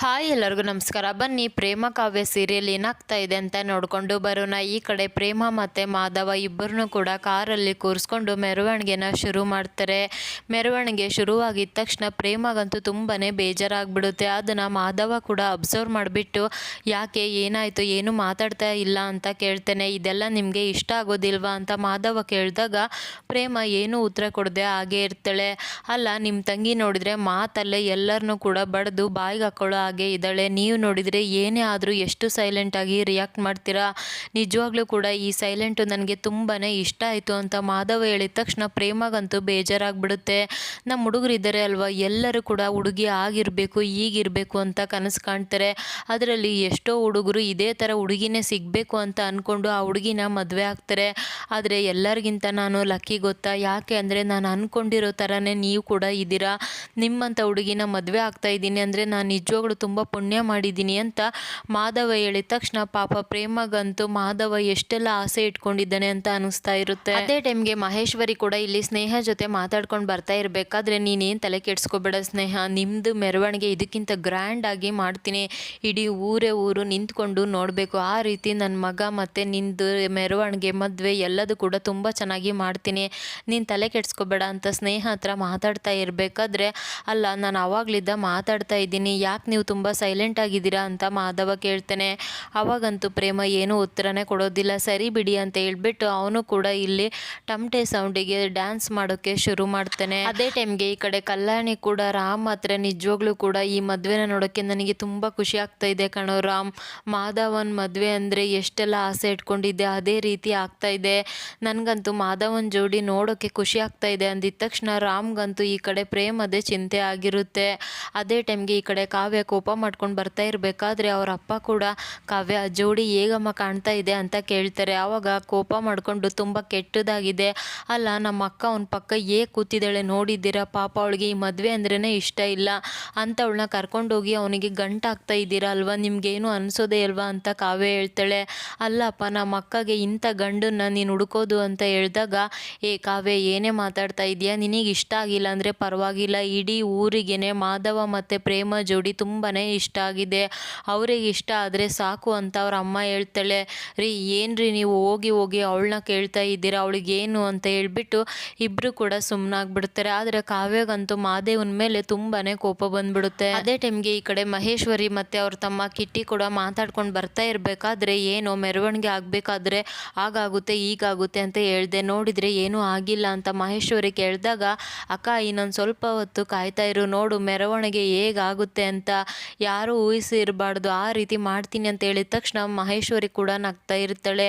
Hi ಎಲ್ಲರಿಗೂ ನಮಸ್ಕಾರ. ಬನ್ನಿ, ಪ್ರೇಮ ಕಾವ್ಯ ಸೀರಿಯಲ್ ಏನಾಗ್ತಾ ಇದೆ ಅಂತ ನೋಡಿಕೊಂಡು ಬರೋಣ. ಈ ಕಡೆ ಪ್ರೇಮ ಮತ್ತು ಮಾಧವ ಇಬ್ಬರನ್ನೂ ಕೂಡ ಕಾರಲ್ಲಿ ಕೂರಿಸ್ಕೊಂಡು ಮೆರವಣಿಗೆನ ಶುರು ಮಾಡ್ತಾರೆ. ಮೆರವಣಿಗೆ ಶುರುವಾಗಿದ್ದ ತಕ್ಷಣ ಪ್ರೇಮಗಂತೂ ತುಂಬಾ ಬೇಜಾರಾಗ್ಬಿಡುತ್ತೆ. ಅದನ್ನು ಮಾಧವ ಕೂಡ ಅಬ್ಸರ್ವ್ ಮಾಡಿಬಿಟ್ಟು, ಯಾಕೆ, ಏನಾಯಿತು? ಏನು ಮಾತಾಡ್ತಾ ಇಲ್ಲ ಅಂತ ಕೇಳ್ತೇನೆ. ಇದೆಲ್ಲ ನಿಮಗೆ ಇಷ್ಟ ಆಗೋದಿಲ್ವಾ? ಅಂತ ಮಾಧವ ಕೇಳಿದಾಗ, ಪ್ರೇಮ ಏನು ಉತ್ತರ ಕೊಡದೆ ಹಾಗೆ ಇರ್ತಾಳೆ. ಅಲ್ಲ ನಿಮ್ಮ ತಂಗಿ ನೋಡಿದರೆ ಮಾತಲ್ಲೇ ಎಲ್ಲರನ್ನೂ ಕೂಡ ಬಡ್ದು ಬಾಯಿಗೆ ಹಾಕೊಳ್ಳೋ ಹಾಗೆ ಇದ್ದಾಳೆ. ನೀವು ನೋಡಿದರೆ ಏನೇ ಆದರೂ ಎಷ್ಟು ಸೈಲೆಂಟಾಗಿ ರಿಯಾಕ್ಟ್ ಮಾಡ್ತೀರಾ? ನಿಜವಾಗ್ಲೂ ಕೂಡ ಈ ಸೈಲೆಂಟು ನನಗೆ ತುಂಬಾ ಇಷ್ಟ ಆಯಿತು ಅಂತ ಮಾಧವ ಹೇಳಿದ ತಕ್ಷಣ ಪ್ರೇಮಗಂತೂ ಬೇಜಾರಾಗ್ಬಿಡುತ್ತೆ. ನಮ್ಮ ಹುಡುಗರು ಇದ್ದಾರೆ ಅಲ್ವಾ? ಎಲ್ಲರೂ ಕೂಡ ಹುಡುಗಿ ಆಗಿರಬೇಕು, ಈಗಿರಬೇಕು ಅಂತ ಕನಸು ಕಾಣ್ತಾರೆ. ಅದರಲ್ಲಿ ಎಷ್ಟೋ ಹುಡುಗರು ಇದೇ ಥರ ಹುಡುಗಿನೇ ಸಿಗಬೇಕು ಅಂತ ಅಂದ್ಕೊಂಡು ಆ ಹುಡುಗಿನ ಮದುವೆ ಆಗ್ತಾರೆ. ಆದರೆ ಎಲ್ಲರಿಗಿಂತ ನಾನು ಲಕ್ಕಿ ಗೊತ್ತಾ? ಯಾಕೆ ಅಂದರೆ ನಾನು ಅಂದ್ಕೊಂಡಿರೋ ಥರನೇ ನೀವು ಕೂಡ ಇದ್ದೀರಾ? ನಿಮ್ಮಂಥ ಹುಡುಗಿನ ಮದುವೆ ಆಗ್ತಾ ಇದ್ದೀನಿ ಅಂದರೆ ನಾನು ನಿಜವಾಗ್ಲೂ ತುಂಬ ಪುಣ್ಯ ಮಾಡಿದ್ದೀನಿ ಅಂತ ಮಾಧವ ಹೇಳಿದ ತಕ್ಷಣ ಪಾಪ ಪ್ರೇಮಗಂತೂ ಮಾಧವ ಎಷ್ಟೆಲ್ಲ ಆಸೆ ಇಟ್ಕೊಂಡಿದ್ದಾನೆ ಅಂತ ಅನಿಸ್ತಾ ಇರುತ್ತೆ. ಅದೇ ಟೈಮ್ಗೆ ಮಹೇಶ್ವರಿ ಕೂಡ ಇಲ್ಲಿ ಸ್ನೇಹ ಜೊತೆ ಮಾತಾಡ್ಕೊಂಡು ಬರ್ತಾ ಇರಬೇಕಾದ್ರೆ ನೀನೇನು ತಲೆ ಕೆಡ್ಸ್ಕೊಬೇಡ ಸ್ನೇಹ ನಿಮ್ಮದು ಮೆರವಣಿಗೆ ಇದಕ್ಕಿಂತ ಗ್ರ್ಯಾಂಡ್ ಆಗಿ ಮಾಡ್ತೀನಿ. ಇಡೀ ಊರೇ ಊರು ನಿಂತ್ಕೊಂಡು ನೋಡಬೇಕು. ಆ ರೀತಿ ನನ್ನ ಮಗ ಮತ್ತು ನಿಂದು ಮೆರವಣಿಗೆ ಮದುವೆ ಎಲ್ಲದೂ ಕೂಡ ತುಂಬ ಚೆನ್ನಾಗಿ ಮಾಡ್ತೀನಿ. ನೀನು ತಲೆ ಕೆಡ್ಸ್ಕೊಬೇಡ ಅಂತ ಸ್ನೇಹ ಹತ್ರ ಮಾತಾಡ್ತಾ ಇರಬೇಕಾದ್ರೆ ಅಲ್ಲ, ನಾನು ಆವಾಗಲಿದ್ದ ಮಾತಾಡ್ತಾ ಇದ್ದೀನಿ. ಯಾಕೆ ನೀವು ತುಂಬ ಸೈಲೆಂಟ್ ಆಗಿದ್ದೀರಾ ಅಂತ ಮಾಧವ ಕೇಳ್ತೇನೆ. ಅವಾಗಂತೂ ಪ್ರೇಮ ಏನೂ ಉತ್ತರನೇ ಕೊಡೋದಿಲ್ಲ. ಸರಿ ಬಿಡಿ ಅಂತ ಹೇಳ್ಬಿಟ್ಟು ಅವನು ಕೂಡ ಇಲ್ಲಿ ಟಮ್ಟೆ ಸೌಂಡಿಗೆ ಡ್ಯಾನ್ಸ್ ಮಾಡೋಕ್ಕೆ ಶುರು ಮಾಡ್ತಾನೆ. ಅದೇ ಟೈಮ್ಗೆ ಈ ಕಡೆ ಕಲ್ಯಾಣಿ ಕೂಡ ರಾಮ್ ಹತ್ರ ನಿಜವಾಗ್ಲೂ ಕೂಡ ಈ ಮದುವೆನ ನೋಡೋಕ್ಕೆ ನನಗೆ ತುಂಬ ಖುಷಿ ಆಗ್ತಾ ಇದೆ ಕಣೋ ರಾಮ್. ಮಾಧವನ್ ಮದುವೆ ಅಂದರೆ ಎಷ್ಟೆಲ್ಲ ಆಸೆ ಇಟ್ಕೊಂಡಿದ್ದೆ ಅದೇ ರೀತಿ ಆಗ್ತಾ ಇದೆ. ನನಗಂತೂ ಮಾಧವನ್ ಜೋಡಿ ನೋಡೋಕ್ಕೆ ಖುಷಿ ಆಗ್ತಾ ಇದೆ ಅಂದಿದ ತಕ್ಷಣ ರಾಮ್ಗಂತೂ ಈ ಕಡೆ ಪ್ರೇಮದೇ ಚಿಂತೆ ಆಗಿರುತ್ತೆ. ಅದೇ ಟೈಮ್ಗೆ ಈ ಕಡೆ ಕಾವ್ಯ ಕೋಪ ಮಾಡ್ಕೊಂಡು ಬರ್ತಾ ಇರಬೇಕಾದ್ರೆ ಅವ್ರ ಅಪ್ಪ ಕೂಡ, ಕಾವ್ಯ, ಜೋಡಿ ಹೇಗಮ್ಮ ಕಾಣ್ತಾ ಇದೆ ಅಂತ ಕೇಳ್ತಾರೆ. ಆವಾಗ ಕೋಪ ಮಾಡಿಕೊಂಡು ತುಂಬ ಕೆಟ್ಟದಾಗಿದೆ. ಅಲ್ಲ, ನಮ್ಮ ಅಕ್ಕ ಅವನ ಪಕ್ಕ ಏ ಕೂತಿದ್ದಾಳೆ ನೋಡಿದ್ದೀರಾ? ಪಾಪ ಅವಳಿಗೆ ಈ ಮದುವೆ ಅಂದ್ರೇ ಇಷ್ಟ ಇಲ್ಲ. ಅಂತ ಅವಳನ್ನ ಕರ್ಕೊಂಡೋಗಿ ಅವನಿಗೆ ಗಂಟಾಗ್ತಾ ಇದ್ದೀರಾ ಅಲ್ವಾ? ನಿಮಗೇನು ಅನಿಸೋದೇ ಅಲ್ವಾ? ಅಂತ ಕಾವ್ಯ ಹೇಳ್ತಾಳೆ. ಅಲ್ಲಪ್ಪ, ನಮ್ಮ ಅಕ್ಕಗೆ ಇಂಥ ಗಂಡನ್ನ ನೀನು ಹುಡುಕೋದು ಅಂತ ಹೇಳಿದಾಗ, ಏ ಕಾವ್ಯ, ಏನೇ ಮಾತಾಡ್ತಾ ಇದೆಯಾ ನಿನಗೆ ಇಷ್ಟ ಆಗಿಲ್ಲ ಅಂದರೆ ಪರವಾಗಿಲ್ಲ. ಇಡೀ ಊರಿಗೇನೆ ಮಾಧವ ಮತ್ತು ಪ್ರೇಮ ಜೋಡಿ ತುಂಬಾ ಇಷ್ಟ ಆಗಿದೆ. ಅವ್ರಿಗೆ ಇಷ್ಟ ಆದರೆ ಸಾಕು ಅಂತ ಅವ್ರ ಅಮ್ಮ ಹೇಳ್ತಾಳೆ, ರೀ ಏನು ರೀ ನೀವು ಹೋಗಿ ಹೋಗಿ ಅವಳನ್ನ ಕೇಳ್ತಾ ಇದ್ದೀರಾ? ಅವಳಿಗೇನು ಅಂತ ಹೇಳ್ಬಿಟ್ಟು ಇಬ್ಬರು ಕೂಡ ಸುಮ್ಮನಾಗ್ಬಿಡ್ತಾರೆ ಆದರೆ ಕಾವ್ಯಗಂತೂ ಮಾದೇವನ ಮೇಲೆ ತುಂಬಾ ಕೋಪ ಬಂದ್ಬಿಡುತ್ತೆ. ಅದೇ ಟೈಮ್ಗೆ ಈ ಕಡೆ ಮಹೇಶ್ವರಿ ಮತ್ತು ಅವ್ರ ತಮ್ಮ ಕಿಟ್ಟಿ ಕೂಡ ಮಾತಾಡ್ಕೊಂಡು ಬರ್ತಾ ಇರಬೇಕಾದ್ರೆ ಏನೋ ಮೆರವಣಿಗೆ ಆಗಬೇಕಾದ್ರೆ ಆಗಾಗುತ್ತೆ ಈಗಾಗುತ್ತೆ ಅಂತ ಹೇಳಿದೆ. ನೋಡಿದರೆ ಏನೂ ಆಗಿಲ್ಲ ಅಂತ ಮಹೇಶ್ವರಿ ಕೇಳಿದಾಗ, ಅಕ್ಕ, ಇನ್ನೊಂದು ಸ್ವಲ್ಪ ಹೊತ್ತು ಕಾಯ್ತಾ ಇರು. ನೋಡು, ಮೆರವಣಿಗೆ ಹೇಗಾಗುತ್ತೆ ಅಂತ ಯಾರೂ ಊಹಿಸಿರಬಾರ್ದು, ಆ ರೀತಿ ಮಾಡ್ತೀನಿ ಅಂತ ಹೇಳಿದ ತಕ್ಷಣ ಮಹೇಶ್ವರಿ ಕೂಡ ನಗ್ತಾ ಇರ್ತಾಳೆ.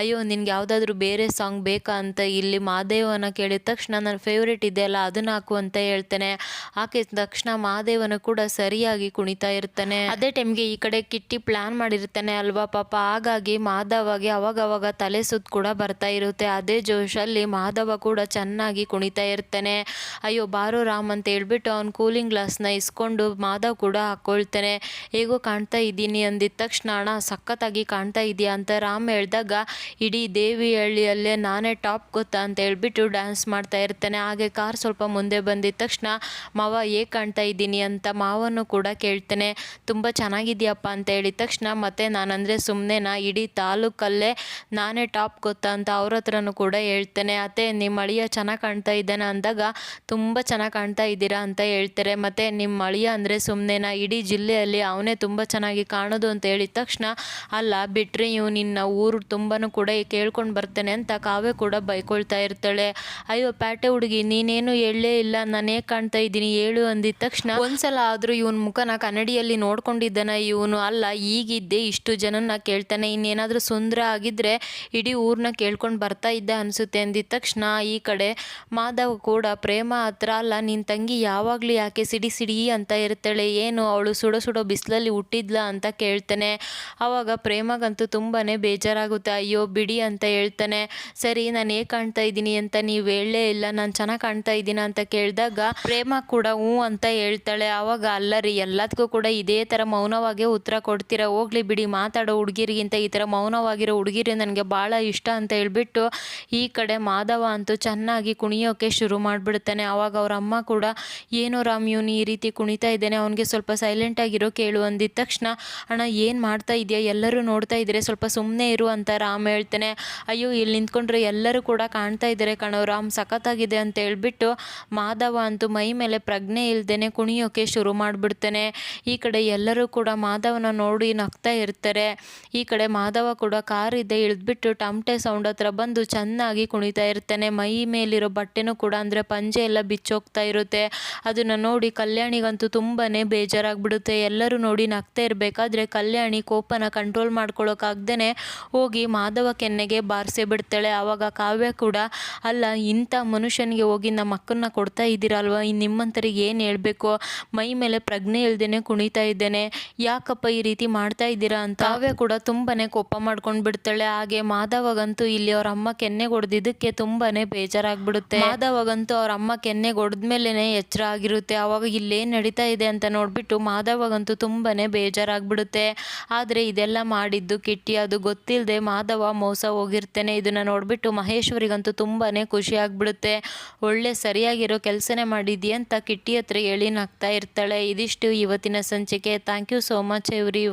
ಅಯ್ಯೋ, ನಿನ್ಗೆ ಯಾವುದಾದ್ರೂ ಬೇರೆ ಸಾಂಗ್ ಬೇಕಾ ಅಂತ ಇಲ್ಲಿ ಮಾದೇವನ ಕೇಳಿದ ತಕ್ಷಣ ನನ್ನ ಫೇವ್ರೇಟ್ ಇದೆಯಲ್ಲ ಅದನ್ನ ಹಾಕು ಅಂತ ಹೇಳ್ತೇನೆ. ಹಾಕಿದ ತಕ್ಷಣ ಮಾದೇವನ ಕೂಡ ಸರಿಯಾಗಿ ಕುಣಿತಾ ಇರ್ತಾನೆ. ಅದೇ ಟೈಮ್ಗೆ ಈ ಕಡೆ ಕಿಟ್ಟಿ ಪ್ಲಾನ್ ಮಾಡಿರ್ತಾನೆ ಅಲ್ವಾ ಪಾಪ, ಹಾಗಾಗಿ ಮಾಧವಗೆ ಅವಾಗವಾಗ ತಲೆ ಸುತ್ತ ಕೂಡ ಬರ್ತಾ ಇರುತ್ತೆ. ಅದೇ ಜೋಶಲ್ಲಿ ಮಾಧವ ಕೂಡ ಚೆನ್ನಾಗಿ ಕುಣಿತಾ ಇರ್ತಾನೆ. ಅಯ್ಯೋ, ಬಾರೋ ರಾಮ್ ಅಂತ ಹೇಳ್ಬಿಟ್ಟು ಅವ್ನು ಕೂಲಿಂಗ್ ಗ್ಲಾಸ್ನ ಇಸ್ಕೊಂಡು ಮಾಧವ್ ಕೂಡ ಹಾಕ್ಕೊಳ್ತಾನೆ ಹೇಗೋ ಕಾಣ್ತಾ ಇದ್ದೀನಿ ಅಂದಿದ್ದ ತಕ್ಷಣ, ಅಣ್ಣ, ಸಖತ್ತಾಗಿ ಕಾಣ್ತಾ ಇದೆಯಾ ಅಂತ ರಾಮ್ ಹೇಳಿದಾಗ, ಇಡೀ ದೇವಿ ಹಳ್ಳಿಯಲ್ಲೇ ನಾನೇ ಟಾಪ್ ಗೊತ್ತಾ? ಅಂತ ಹೇಳ್ಬಿಟ್ಟು ಡ್ಯಾನ್ಸ್ ಮಾಡ್ತಾ ಇರ್ತೇನೆ. ಹಾಗೆ ಕಾರ್ ಸ್ವಲ್ಪ ಮುಂದೆ ಬಂದಿದ್ದ ತಕ್ಷಣ, ಮಾವ, ಹೇಗೆ ಕಾಣ್ತಾ ಇದ್ದೀನಿ? ಅಂತ ಮಾವನ್ನು ಕೂಡ ಕೇಳ್ತೇನೆ. ತುಂಬ ಚೆನ್ನಾಗಿದೆಯಪ್ಪ? ಅಂತ ಹೇಳಿದ ತಕ್ಷಣ, ಮತ್ತೆ ನಾನಂದರೆ ಸುಮ್ಮನೆನಾ ಇಡೀ ತಾಲೂಕಲ್ಲೇ ನಾನೇ ಟಾಪ್ ಗೊತ್ತಾ? ಅಂತ ಅವ್ರ ಹತ್ರನೂ ಕೂಡ ಹೇಳ್ತೇನೆ. ಅತ್ತೆ ನಿಮ್ಮ ಅಳಿಯ ಚೆನ್ನಾಗಿ ಕಾಣ್ತಾ ಇದ್ದಾನೆ ಅಂದಾಗ, ತುಂಬ ಚೆನ್ನಾಗಿ ಕಾಣ್ತಾ ಇದ್ದೀರಾ? ಅಂತ ಹೇಳ್ತಾರೆ. ಮತ್ತು ನಿಮ್ಮ ಅಳಿಯ ಅಂದರೆ ಸುಮ್ಮನೆನಾ ಇಡೀ ಜಿಲ್ಲೆಯಲ್ಲಿ ಅವನೇ ತುಂಬ ಚೆನ್ನಾಗಿ ಕಾಣೋದು ಅಂತ ಹೇಳಿದ ತಕ್ಷಣ, ಅಲ್ಲ ಬಿಟ್ಟರೆ ಇವು ನಿನ್ನ ಊರು ತುಂಬನೂ ಕೂಡ ಕೇಳ್ಕೊಂಡು ಬರ್ತೇನೆ ಅಂತ ಕಾವ್ಯ ಕೂಡ ಬೈಕೊಳ್ತಾ ಇರ್ತಾಳೆ. ಅಯ್ಯೋ, ಪ್ಯಾಟೆ ಹುಡುಗಿ, ನೀನೇನು ಹೇಳಲೇ ಇಲ್ಲ, ನಾನೇ ಕಾಣ್ತಾ ಇದ್ದೀನಿ ಹೇಳು ಅಂದಿದ ತಕ್ಷಣ, ಒಂದ್ಸಲ ಆದರೂ ಇವನ ಮುಖನ ಕನ್ನಡಿಯಲ್ಲಿ ನೋಡ್ಕೊಂಡಿದ್ದಾನ ಇವನು. ಅಲ್ಲ, ಈಗಿದ್ದೆ ಇಷ್ಟು ಜನನ ಕೇಳ್ತಾನೆ. ಇನ್ನೇನಾದರೂ ಸುಂದರ ಆಗಿದ್ರೆ ಇಡೀ ಊರನ್ನ ಕೇಳ್ಕೊಂಡು ಬರ್ತಾ ಇದ್ದ ಅನಿಸುತ್ತೆ ಅಂದಿದ ತಕ್ಷಣ, ಈ ಕಡೆ ಮಾಧವ್ ಕೂಡ ಪ್ರೇಮ ಹತ್ರ, ಅಲ್ಲ ನಿನ್ನ ತಂಗಿ ಯಾವಾಗಲೂ ಯಾಕೆ ಸಿಡಿ ಸಿಡಿ ಅಂತ ಇರ್ತಾಳೆ? ಏನು, ಅವಳು ಸುಡೋ ಸುಡೋ ಬಿಸಿಲಲ್ಲಿ ಹುಟ್ಟಿದ್ಲ ಅಂತ ಕೇಳ್ತಾನೆ. ಆವಾಗ ಪ್ರೇಮಗಂತೂ ತುಂಬಾ ಬೇಜಾರಾಗುತ್ತೆ. ಅಯ್ಯೋ, ಬಿಡಿ ಅಂತ ಹೇಳ್ತಾನೆ. ಸರಿ, ನಾನು ಹೇಗೆ ಕಾಣ್ತಾ ಇದ್ದೀನಿ ಅಂತ ನೀವು ಹೇಳಲೇ ಇಲ್ಲ. ನಾನು ಚೆನ್ನಾಗಿ ಕಾಣ್ತಾ ಇದ್ದೀನ ಅಂತ ಕೇಳಿದಾಗ ಪ್ರೇಮ ಕೂಡ ಹ್ಞೂ ಅಂತ ಹೇಳ್ತಾಳೆ. ಆವಾಗ ಅಲ್ಲ ರೀ ಎಲ್ಲದಕ್ಕೂ ಕೂಡ ಇದೇ ಥರ ಮೌನವಾಗೇ ಉತ್ತರ ಕೊಡ್ತೀರಾ? ಹೋಗ್ಲಿ ಬಿಡಿ, ಮಾತಾಡೋ ಹುಡುಗಿರಿಗಿಂತ ಈ ಥರ ಮೌನವಾಗಿರೋ ಹುಡುಗಿರಿ ನನಗೆ ಭಾಳ ಇಷ್ಟ ಅಂತ ಹೇಳ್ಬಿಟ್ಟು ಈ ಕಡೆ ಮಾಧವ ಅಂತೂ ಚೆನ್ನಾಗಿ ಕುಣಿಯೋಕೆ ಶುರು ಮಾಡಿಬಿಡ್ತಾನೆ. ಆವಾಗ ಅವರ ಅಮ್ಮ ಕೂಡ, ಏನೋ ರಾಮ್, ಇವನು ಈ ರೀತಿ ಕುಣಿತಾ ಇದ್ದಾನೆ. ಅವನಿಗೆ ಸ್ವಲ್ಪ ಸೈಲೆಂಟಾಗಿರೋ ಕೇಳು ಅಂದಿದ ತಕ್ಷಣ, ಅಣ್ಣ, ಏನು ಮಾಡ್ತಾ ಇದೆಯಾ? ಎಲ್ಲರೂ ನೋಡ್ತಾ ಇದ್ದಾರೆ? ಸ್ವಲ್ಪ ಸುಮ್ಮನೆ ಇರು ಅಂತ ರಾಮ್ ಹೇಳ್ತಾನೆ. ಅಯ್ಯೋ, ಇಲ್ಲಿ ನಿಂತ್ಕೊಂಡ್ರೆ ಎಲ್ಲರೂ ಕೂಡ ಕಾಣ್ತಾ ಇದ್ದಾರೆ ಕಣೋ. ರಾಮ್ ಸಖತ್ತಾಗಿದೆ ಅಂತ ಹೇಳ್ಬಿಟ್ಟು ಮಾಧವ ಅಂತೂ ಮೈ ಮೇಲೆ ಪ್ರಜ್ಞೆ ಇಲ್ಲದೇನೆ ಕುಣಿಯೋಕೆ ಶುರು ಮಾಡಿಬಿಡ್ತಾನೆ. ಈ ಕಡೆ ಎಲ್ಲರೂ ಕೂಡ ಮಾಧವನ ನೋಡಿ ನಗ್ತಾ ಇರ್ತಾರೆ. ಈ ಕಡೆ ಮಾಧವ ಕೂಡ ಕಾರ್ ಇದೆ ಇಳಿದ್ಬಿಟ್ಟು ಟಮಟೆ ಸೌಂಡ್ ಹತ್ರ ಬಂದು ಚೆನ್ನಾಗಿ ಕುಣಿತಾ ಇರ್ತಾನೆ. ಮೈ ಮೇಲಿರೋ ಬಟ್ಟೆನೂ ಕೂಡ ಅಂದರೆ ಪಂಜೆ ಎಲ್ಲ ಬಿಚ್ಚೋಗ್ತಾ ಇರುತ್ತೆ. ಅದನ್ನು ನೋಡಿ ಕಲ್ಯಾಣಿಗಂತೂ ತುಂಬಾ ಬೇಜಾರಾಗ್ಬಿಡುತ್ತೆ ಎಲ್ಲರೂ ನೋಡಿ ನಗ್ತಾ ಇರಬೇಕಾದ್ರೆ ಕಲ್ಯಾಣಿ ಕೋಪನ ಕಂಟ್ರೋಲ್ ಮಾಡ್ಕೊಳ್ಳೋಕ್ಕಾಗ್ದೇ ಹೋಗಿ ಮಾಧವ ಕೆನ್ನೆಗೆ ಬಾರಿಸೇ ಬಿಡ್ತಾಳೆ. ಆವಾಗ ಕಾವ್ಯ ಕೂಡ, ಅಲ್ಲ, ಇಂಥ ಮನುಷ್ಯನಿಗೆ ಹೋಗಿ ನಮ್ಮ ಅಕ್ಕನ್ನ ಕೊಡ್ತಾ ಇದ್ದೀರಲ್ವ? ಇನ್ನು ನಿಮ್ಮಂಥರಿಗೆ ಏನು ಹೇಳಬೇಕು? ಮೈ ಮೇಲೆ ಪ್ರಜ್ಞೆ ಇಲ್ದೇನೆ ಕುಣಿತಾ ಇದ್ದೇನೆ. ಯಾಕಪ್ಪ ಈ ರೀತಿ ಮಾಡ್ತಾ ಇದ್ದೀರಾ? ಅಂತ ಕಾವ್ಯ ಕೂಡ ತುಂಬಾನೇ ಕೋಪ ಮಾಡ್ಕೊಂಡು ಬಿಡ್ತಾಳೆ. ಹಾಗೆ ಮಾಧವಗಂತೂ ಇಲ್ಲಿ ಅವ್ರ ಅಮ್ಮ ಕೆನ್ನೆಗೆ ಹೊಡೆದಿದ್ದಕ್ಕೆ ತುಂಬಾನೇ ಬೇಜಾರಾಗ್ಬಿಡುತ್ತೆ. ಮಾಧವಗಂತೂ ಅವ್ರ ಅಮ್ಮ ಕೆನ್ನೆಗೆ ಹೊಡೆದ್ಮೇಲೆ ಎಚ್ಚರ ಆಗಿರುತ್ತೆ. ಅವಾಗ ಇಲ್ಲೇನು ನಡೀತಾ ಇದೆ ಅಂತ ನೋಡ್ಬಿಟ್ಟು ಮಾಧವಗಂತೂ ತುಂಬಾ ಬೇಜಾರಾಗ್ಬಿಡುತ್ತೆ. ಆದರೆ ಇದೆಲ್ಲ ಮಾಡಿದ್ದು ಕಿಟ್ಟಿ, ಅದು ಗೊತ್ತಿಲ್ಲದೆ ಮಾಧವ ಮೋಸ ಹೋಗಿರ್ತೇನೆ. ಇದನ್ನು ನೋಡಿಬಿಟ್ಟು ಮಹೇಶ್ವರಿಗಂತೂ ತುಂಬಾ ಖುಷಿ ಆಗ್ಬಿಡುತ್ತೆ. ಒಳ್ಳೆ ಸರಿಯಾಗಿರೋ ಕೆಲಸನೇ ಮಾಡಿದ್ಯಾ ಅಂತ ಕಿಟ್ಟಿ ಹತ್ರ ಹೇಳಿ ನಗ್ತಾ ಇರ್ತಾಳೆ. ಇದಿಷ್ಟು ಇವತ್ತಿನ ಸಂಚಿಕೆ. Thank you so much every